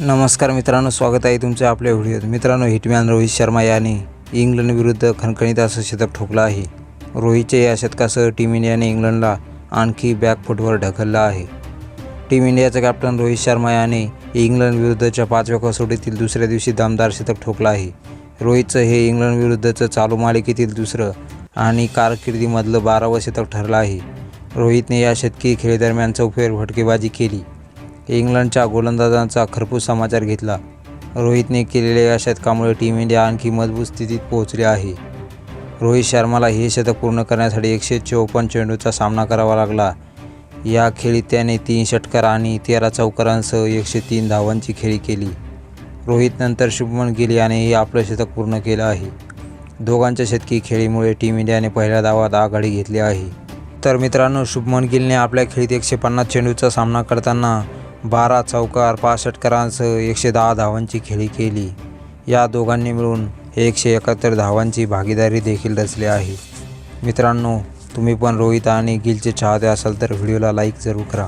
नमस्कार मित्रांनो स्वागत आहे तुमचं आपल्या व्हिडिओत. मित्रांनो हिटमॅन रोहित शर्मा याने इंग्लंड विरुद्ध खणखणीत असं शतक ठोकलं आहे. रोहितच्या या शतकासह टीम इंडियाने इंग्लंडला आणखी बॅकफुटवर ढकललं आहे. टीम इंडियाचा कॅप्टन रोहित शर्मा याने इंग्लंड विरुद्धच्या पाचव्या कसोटीतील दुसऱ्या दिवशी दमदार शतक ठोकलं आहे. रोहितचं हे इंग्लंडविरुद्धचं चालू मालिकेतील दुसरं आणि कारकिर्दीमधलं बारावं शतक ठरलं आहे. रोहितने या शतकी खेळीदरम्यान चौफेर फटकेबाजी केली. इंग्लंडच्या गोलंदाजांचा खरपूस समाचार घेतला. रोहितने केलेल्या या शतकामुळे टीम इंडिया आणखी मजबूत स्थितीत पोहोचली आहे. रोहित शर्माला हे शतक पूर्ण करण्यासाठी एकशे चौपन्न चेंडूचा सामना करावा लागला. या खेळीत त्याने तीन षटकार आणि तेरा चौकारांसह एकशे तीन धावांची खेळी केली. रोहितनंतर शुभमन गिल यानेही आपलं शतक पूर्ण केलं आहे. दोघांच्या शतकी खेळीमुळे टीम इंडियाने पहिल्या धावात आघाडी घेतली आहे. तर मित्रांनो शुभमन गिलने आपल्या खेळीत एकशे पन्नास चेंडूचा सामना करताना बारा चौकार पासष्ट करांसह एकशे दहा धावांची खेळी केली. या दोघांनी मिळून एकशे एकाहत्तर धावांची भागीदारी देखील रचली आहे. मित्रांनो तुम्ही पण रोहित आणि गिलचे चाहते असाल तर व्हिडिओला लाईक जरूर करा.